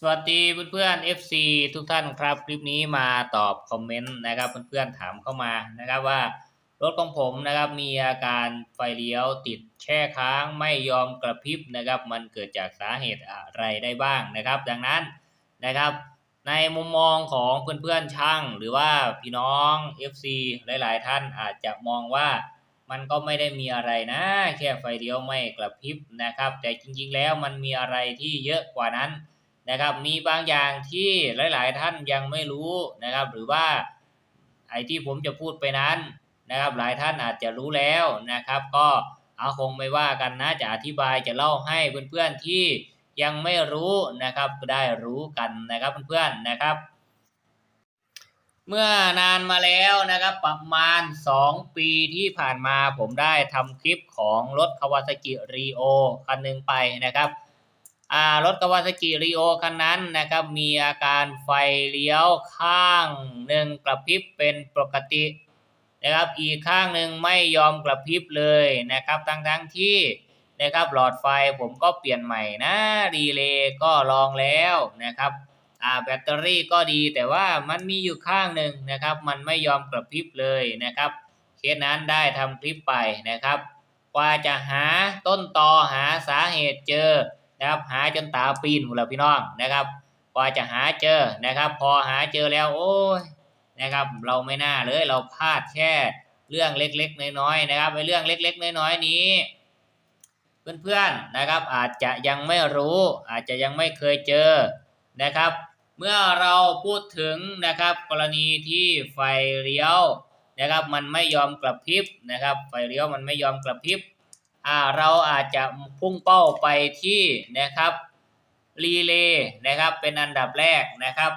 สวัสดีเพื่อนๆ FC ทุกท่านครับ คลิปนี้มาตอบคอมเมนต์นะครับเพื่อนๆถามเข้ามานะครับว่ารถของผมนะครับมีอาการไฟเลี้ยวติดแช่ค้างไม่ยอมกระพริบนะครับ มันเกิดจากสาเหตุอะไรได้บ้างนะครับ ดังนั้นนะครับ ในมุมมองของเพื่อนๆช่าง หรือว่าพี่น้อง FC หลายๆ ท่านอาจจะมองว่ามันก็ไม่ได้มีอะไรนะ แค่ไฟเลี้ยวไม่กระพริบนะครับ แต่จริงๆแล้วมันมีอะไรที่เยอะกว่านั้น นะครับ มีบางอย่างที่หลาย ๆ ท่านยังไม่รู้นะครับ หรือว่าไอ้ที่ผมจะพูดไปนั้นนะครับ หลายท่านอาจจะรู้แล้วนะครับ ก็เอาคงไม่ว่ากันนะจะอธิบายจะเล่าให้เพื่อน ๆ ที่ยังไม่รู้นะครับได้รู้กันนะครับเพื่อน ๆ นะครับ เมื่อนานมาแล้วนะครับประมาณ 2 ปีที่ผ่านมาผมได้ทำคลิปของรถ Kawasaki Rio คันหนึ่งไปนะครับ รถกาวาซากิริโอคันนั้นนะครับมีอาการไฟเลี้ยวข้างหนึ่งกระพริบเป็นปกตินะครับอีกข้างหนึ่งไม่ยอมกระพริบเลยนะครับทั้งทั้งที่นะครับหลอดไฟผมก็เปลี่ยนใหม่นะรีเลย์ก็ลองแล้วนะครับอ่าแบตเตอรี่ก็ดีแต่ว่ามันมีอยู่ข้างหนึ่งนะครับ มันไม่ยอมกระพริบเลยนะครับเคสนั้นได้ทำคลิปไปนะครับกว่าจะหาต้นตอหาสาเหตุเจอ นะครับ หาจนตาปีนหมดแล้วพี่น้องนะครับกว่าจะหาเจอนะครับ พอหาเจอแล้วโอ้ยนะครับ เราไม่น่าเลยเราพลาดแค่เรื่องเล็กๆ น้อยๆนะครับไอ้เรื่องเล็ก ๆ น้อยๆนี้ เพื่อนๆนะครับ อาจจะยังไม่รู้ อาจจะยังไม่เคยเจอนะครับ เมื่อเราพูดถึงนะครับ กรณีที่ไฟเลี้ยวนะครับ มันไม่ยอมกระพริบนะครับ ไฟเลี้ยวมันไม่ยอมกระพริบ เราอาจจะพุ่งเป้าไปที่นะครับรีเลย์นะครับเป็นอันดับแรกนะครับ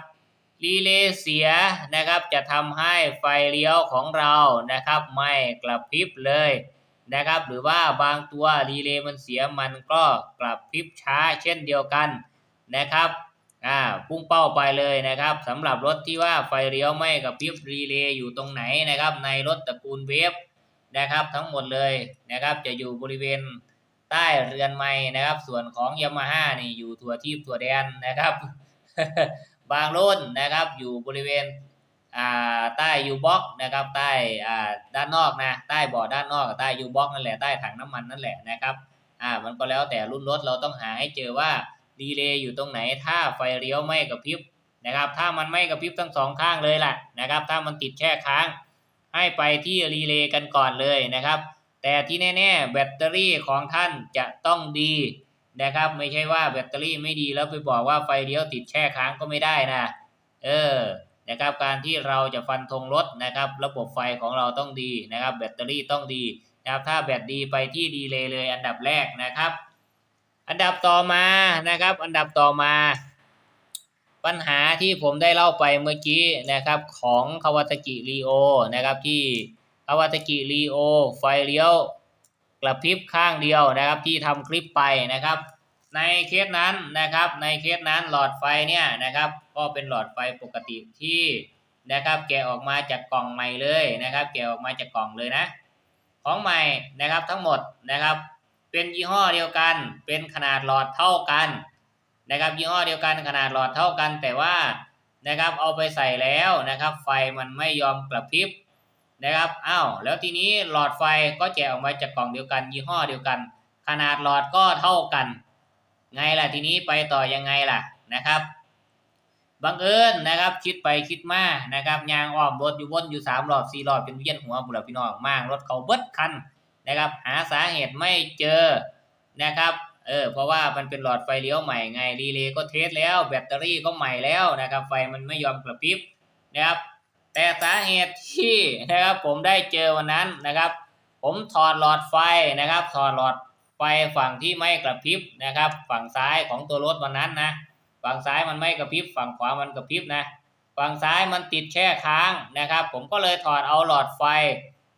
รีเลย์เสียนะครับจะทำให้ไฟเลี้ยวของเรานะครับไม่กระพริบเลยนะครับหรือว่าบางตัวรีเลย์มันเสียมันก็กระพริบช้าเช่นเดียวกันนะครับอ่าพุ่งเป้าไปเลยนะครับสำหรับรถที่ว่าไฟเลี้ยวไม่กระพริบรีเลย์อยู่ตรงไหนนะครับในรถตระกูลเวฟ นะครับทั้งหมดเลยนะครับจะอยู่บริเวณใต้เรือนไม้นะครับ ส่วนของยามาฮ่านี่อยู่ทั่วทีบทั่วแดนนะครับ บางรุ่นนะครับอยู่บริเวณอ่าใต้ยูบ็อกนะครับใต้อ่าด้านนอกนะใต้บาะด้านนอกกับใต้ยูบ็อกนั่นแหละใต้ถังน้ำมันนั่นแหละนะครับอ่ามันก็แล้วแต่รุ่นรถเราต้องหาให้เจอว่าดีเลย์อยู่ตรงไหนถ้าไฟเลี้ยวไม่กระพริบนะครับ ถ้ามันไม่กระพริบทั้งสองข้างเลยล่ะนะครับ ถ้ามันติดแช่ค้าง ให้ไปที่รีเลย์กันก่อนเลยนะครับ แต่ที่แน่ๆแบตเตอรี่ของท่านจะต้องดีนะครับ ไม่ใช่ว่าแบตเตอรี่ไม่ดีแล้วไปบอกว่าไฟเลี้ยวติดแช่ค้างก็ไม่ได้นะ เออนะครับการที่เราจะฟันธงรถนะครับ ระบบไฟของเราต้องดีนะครับ แบตเตอรี่ต้องดีนะครับ ถ้าแบตดีไปที่ดีเลยเลยอันดับแรกนะครับ อันดับต่อมานะครับ อันดับต่อมา ปัญหาที่ผมได้เล่าไปเมื่อกี้นะครับของคาวาตากิรีโอนะครับที่คาวาตากิรีโอไฟเลี้ยวกระพริบข้างเดียวนะครับที่ทำคลิปไปนะครับ ในเคสนั้นนะครับในเคสนั้นหลอดไฟเนี่ยนะครับก็เป็นหลอดไฟปกติที่นะครับแกะออกมาจากกล่องใหม่เลยนะครับ แกะออกมาจากกล่องเลยนะ ของใหม่นะครับทั้งหมดนะครับ เป็นยี่ห้อเดียวกัน เป็นขนาดหลอดเท่ากัน นะครับยี่ห้อเดียวกันขนาดหลอดเท่ากัน แต่ว่านะครับเอาไปใส่แล้วนะครับ ไฟมันไม่ยอมกระพริบนะครับอ้าวแล้วทีนี้หลอดไฟก็แจกออกมาจากกล่องเดียวกัน ยี่ห้อเดียวกัน ขนาดหลอดก็เท่ากัน ไงล่ะทีนี้ไปต่อยังไงล่ะนะครับบังเอิญนะครับคิดไปคิดมานะครับยางอ้อมรถอยู่วนอยู่สามรอบสี่รอบเป็นเวียนหัวบุหรี่พี่น้องมางรถเขาเบิดคันนะครับ หาสาเหตุไม่เจอนะครับ เออเพราะว่ามันเป็นหลอดไฟเลี้ยวใหม่ไงรีเลย์ก็เทสแล้วแบตเตอรี่ก็ใหม่แล้วนะครับไฟมันไม่ยอมกระพริบนะครับแต่สาเหตุที่นะครับผมได้เจอวันนั้นนะครับ ผมถอดหลอดไฟนะครับ ถอดหลอดไฟฝั่งที่ไม่กระพริบนะครับ ฝั่งซ้ายของตัวรถวันนั้นนะฝั่งซ้ายมันไม่กระพริบฝั่งขวามันกระพริบนะฝั่งซ้ายมันติดแช่ค้างนะครับ ผมก็เลยถอดเอาหลอดไฟ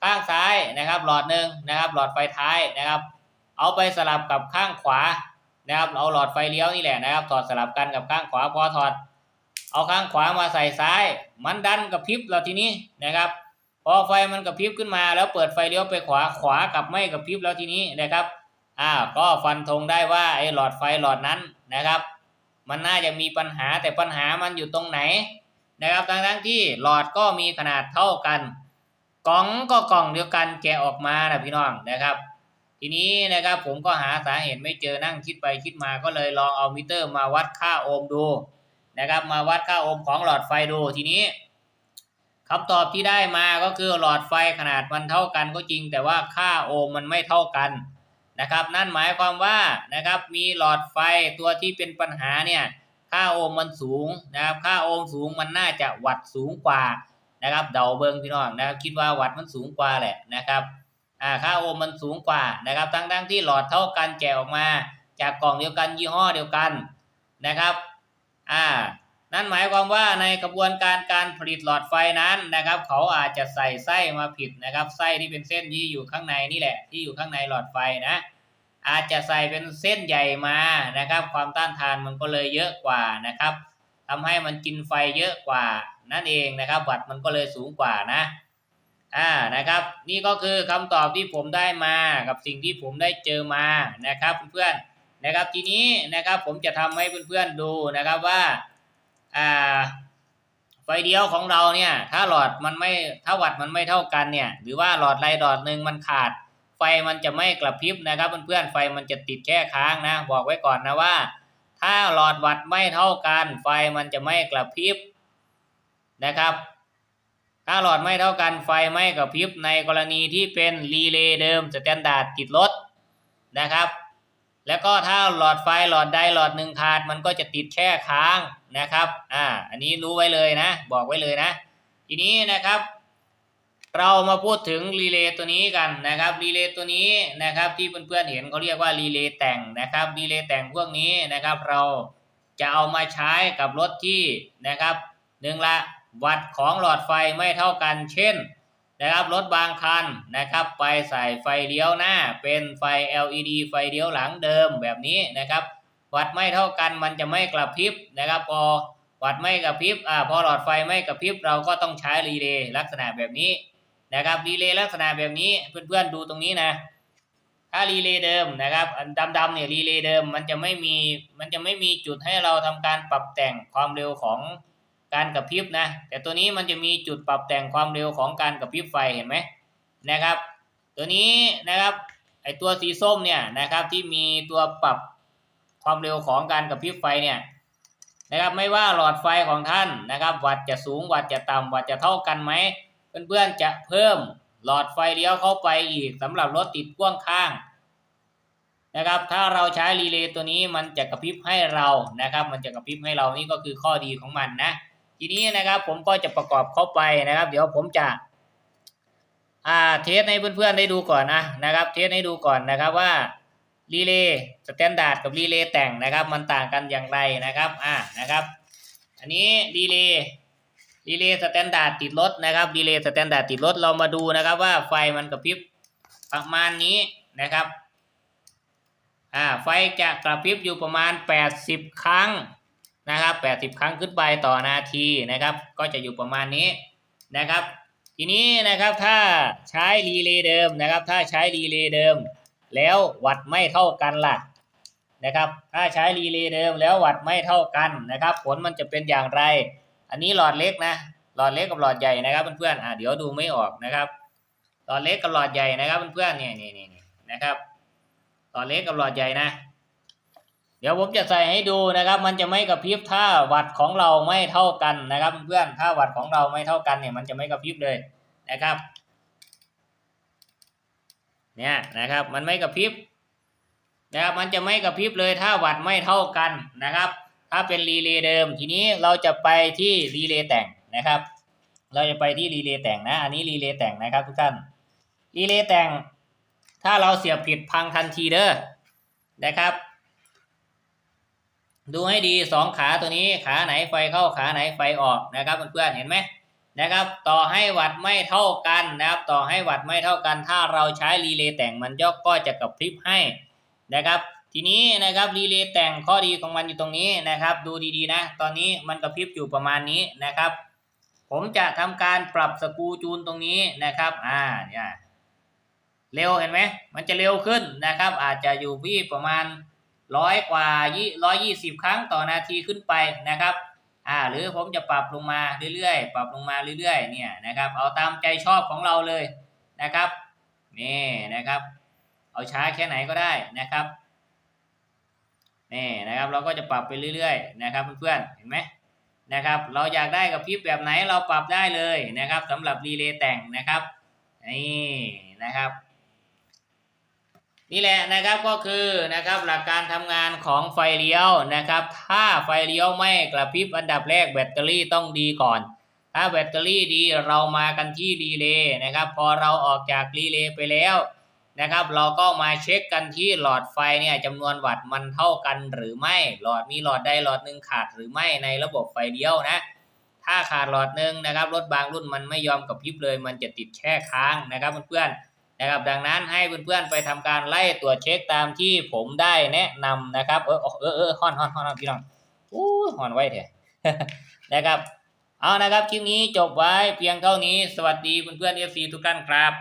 ข้างซ้ายนะครับ หลอดหนึ่งนะครับ หลอดไฟท้ายนะครับ เอาไปสลับกับข้างขวานะครับ เอาหลอดไฟเลี้ยวนี่แหละนะครับ ถอดสลับกันกับข้างขวาพอถอด เอาข้างขวามาใส่ซ้าย มันดันกระพริบเราทีนี้นะครับ พอไฟมันกระพริบขึ้นมา แล้วเปิดไฟเลี้ยวไปขวาขวากับไม่กระพริบแล้วทีนี้นะครับอ่าก็ฟันธงได้ว่าไอ้หลอดไฟหลอดนั้นนะครับ มันน่าจะมีปัญหาแต่ปัญหามันอยู่ตรงไหนนะครับทั้งทั้งๆที่หลอดก็มีขนาดเท่ากันกล่องก็กล่องเดียวกันแกะออกมานะพี่น้องนะครับ ทีนี้นะครับผมก็หาสาเหตุไม่เจอนั่งคิดไปคิดมาก็เลยลองเอามิเตอร์มาวัดค่าโอห์มดูนะครับมาวัดค่าโอห์มของหลอดไฟดูทีนี้คำตอบที่ได้มาก็คือหลอดไฟขนาดมันเท่ากันก็จริง แต่ว่าค่าโอห์มมันไม่เท่ากันนะครับ นั่นหมายความว่านะครับมีหลอดไฟตัวที่เป็นปัญหาเนี่ยค่าโอห์มมันสูงนะครับค่าโอห์มสูงมันน่าจะวัดสูงกว่านะครับเดาเบิงพี่น้องนะครับคิดว่าวัดมันสูงกว่าแหละนะครับ อ่าค่าโอห์มมันสูงกว่านะครับ ทั้งทั้งที่หลอดเท่ากันแกะออกมา จากกล่องเดียวกันยี่ห้อเดียวกันนะครับอ่านั่นหมายความว่าในกระบวนการการผลิตหลอดไฟนั้นนะครับ เขาอาจจะใส่ไส้มาผิดนะครับไส้ที่เป็นเส้นที่อยู่ข้างในนี่แหละ ที่อยู่ข้างในหลอดไฟนะ อาจจะใส่เป็นเส้นใหญ่มานะครับ ความต้านทานมันก็เลยเยอะกว่านะครับทำให้มันกินไฟเยอะกว่านั่นเองนะครับ วัตต์มันก็เลยสูงกว่านะ อ่านะครับ นี่ก็คือคำตอบที่ผมได้มากับสิ่งที่ผมได้เจอมานะครับเพื่อนๆนะครับทีนี้นะครับผมจะทำให้เพื่อนๆดูนะครับว่าอ่าไฟเดียวของเราเนี่ยถ้าหลอดมันไม่ถ้าวัดมันไม่เท่ากันเนี่ยหรือว่าหลอดใดหลอดหนึ่งมันขาด ไฟมันจะไม่กระพริบนะครับเพื่อนๆไฟมันจะติดแค่ค้างนะบอกไว้ก่อนนะว่า ถ้าหลอดวัดไม่เท่ากัน ไฟมันจะไม่กระพริบนะครับ ถ้าหลอดไม่เท่ากันไฟไม่กระพริบในกรณีที่เป็นรีเลย์เดิมสแตนดาร์ดติดรถนะครับ แล้วก็ถ้าหลอดไฟหลอดใดหลอดหนึ่งขาดมันก็จะติดแช่ค้างนะครับอ่าอันนี้รู้ไว้เลยนะ บอกไว้เลยนะ ทีนี้นะครับ เรามาพูดถึงรีเลย์ตัวนี้กันนะครับรีเลย์ตัวนี้นะครับที่เพื่อนๆเห็นเขาเรียกว่ารีเลย์แต่งนะครับรีเลย์แต่งพวกนี้นะครับ เราจะเอามาใช้กับรถที่นะครับหนึ่งละ วัดของหลอดไฟไม่เท่ากันเช่นนะครับรถบางคันนะครับไปใส่ไฟเลี้ยวหน้า เป็นไฟ LED ไฟเลี้ยวหลังเดิมแบบนี้นะครับวัดไม่เท่ากันมันจะไม่กระพริบนะครับพอวัดไม่กระพริบอ่าพอหลอดไฟไม่กระพริบเราก็ต้องใช้รีเลย์ลักษณะแบบนี้นะครับรีเลย์ลักษณะแบบนี้เพื่อนๆดูตรงนี้นะถ้ารีเลย์เดิมนะครับดำๆเนี่ยรีเลย์เดิมมันจะไม่มีมันจะไม่มีจุดให้เราทำการปรับแต่งความเร็วของ การกระพริบนะ แต่ตัวนี้มันจะมีจุดปรับแต่งความเร็วของการกระพริบไฟเห็นไหมนะครับ ตัวนี้นะครับไอตัวสีส้มเนี่ยนะครับที่มีตัวปรับความเร็วของการกระพริบไฟเนี่ยนะครับไม่ว่าหลอดไฟของท่านนะครับ วัดจะสูงวัดจะต่ำวัดจะเท่ากันไหมเพื่อนๆจะเพิ่มหลอดไฟเลี้ยวเข้าไปอีกสำหรับรถติดพ่วงข้างนะครับ ถ้าเราใช้รีเลย์ตัวนี้มันจะกระพริบให้เรานะครับ มันจะกระพริบให้เรานี่ก็คือข้อดีของมันนะ ทีนี้นะครับผมก็จะประกอบเข้าไปนะครับ เดี๋ยวผมจะอ่าเทสให้เพื่อนๆได้ดูก่อนนะนะครับ เทสให้ดูก่อนนะครับว่ารีเลย์สแตนดาร์ดกับรีเลย์แต่งนะครับ มันต่างกันอย่างไรนะครับอ่านะครับ อันนี้รีเลย์รีเลย์สแตนดาร์ดติดรถนะครับรีเลย์สแตนดาร์ดติดรถเรามาดูนะครับว่าไฟมันกระพริบประมาณนี้นะครับอ่าไฟจะกระพริบอยู่ประมาณ 80 ครั้ง นะครับ 80 ครั้งขึ้นไปต่อนาทีนะครับ ก็จะอยู่ประมาณนี้นะครับ ทีนี้นะครับถ้าใช้รีเลย์เดิมนะครับ ถ้าใช้รีเลย์เดิม แล้ววัดไม่เท่ากันล่ะนะครับ ถ้าใช้รีเลย์เดิมแล้ววัดไม่เท่ากันนะครับ ผลมันจะเป็นอย่างไร อันนี้หลอดเล็กนะ หลอดเล็กกับหลอดใหญ่นะครับเพื่อนๆอ่าเดี๋ยวดูไม่ออกนะครับ หลอดเล็กกับหลอดใหญ่นะครับเพื่อนๆเนี่ยนี่นี่นะครับ หลอดเล็กกับหลอดใหญ่นะ เดี๋ยวผมจะใส่ให้ดูนะครับ มันจะไม่กระพริบถ้าวัดของเราไม่เท่ากันนะครับเพื่อนถ้าวัดของเราไม่เท่ากันเนี่ยมันจะไม่กระพริบเลยนะครับเนี่ยนะครับมันไม่กระพริบนะครับมันจะไม่กระพริบเลยถ้าวัดไม่เท่ากันนะครับ ถ้าเป็นรีเลย์เดิมทีนี้เราจะไปที่รีเลย์แต่งนะครับ เราจะไปที่รีเลย์แต่งนะอันนี้รีเลย์แต่งนะครับทุกท่านรีเลย์แต่ง ถ้าเราเสียบผิดพังทันทีเด้อนะครับ ดูให้ดีสองขาตัวนี้ขาไหนไฟเข้าขาไหนไฟออกนะครับเพื่อนๆเห็นไหมนะครับ ต่อให้วัดไม่เท่ากันนะครับ ต่อให้วัดไม่เท่ากัน ถ้าเราใช้รีเลย์แต่งมันยกก็จะกระพริบให้นะครับ ทีนี้นะครับรีเลย์แต่งข้อดีของมันอยู่ตรงนี้นะครับ ดูดีๆนะ ตอนนี้มันกระพริบอยู่ประมาณนี้นะครับ ผมจะทำการปรับสกูจูนตรงนี้นะครับอ่าเนี่ยเร็วเห็นไหมมันจะเร็วขึ้นนะครับ อาจจะอยู่ที่ประมาณ ร้อยกว่าร้อยยี่สิบครั้งต่อนาทีขึ้นไปนะครับอ่าหรือผมจะปรับลงมาเรื่อยๆ ปรับลงมาเรื่อยๆ เนี่ยนะครับ เอาตามใจชอบของเราเลยนะครับ นี่นะครับ เอาช้าแค่ไหนก็ได้นะครับ นี่นะครับ เราก็จะปรับไปเรื่อยๆ นะครับเพื่อนๆ เห็นไหมนะครับ เราอยากได้กับพริบแบบไหนเราปรับได้เลยนะครับสำหรับรีเลย์แต่งนะครับ นี่นะครับ นี่แหละนะครับก็คือนะครับหลักการทำงานของไฟเลี้ยวนะครับ ถ้าไฟเลี้ยวไม่กระพริบอันดับแรกแบตเตอรี่ต้องดีก่อน ถ้าแบตเตอรี่ดีเรามากันที่รีเลย์นะครับ พอเราออกจากรีเลย์ไปแล้วนะครับ เราก็มาเช็คกันที่หลอดไฟเนี่ยจำนวนวัตต์มันเท่ากันหรือไม่ หลอดมีหลอดใดหลอดหนึ่งขาดหรือไม่ในระบบไฟเลี้ยวนะ ถ้าขาดหลอดหนึ่งนะครับรถบางรุ่นมันไม่ยอมกับพริบเลย มันจะติดแช่ค้างนะครับเพื่อนๆ นะครับดังนั้นให้เพื่อนๆไปทำการไล่ตรวจเช็คตามที่ผมได้แนะนำนะครับเออเออเออฮอนฮอนฮอนพี่น้องอู้ฮอนไว้เถอะนะครับเอานะครับคลิปนี้จบไว้เพียงเท่านี้สวัสดีเพื่อนๆเอซีทุกท่านครับ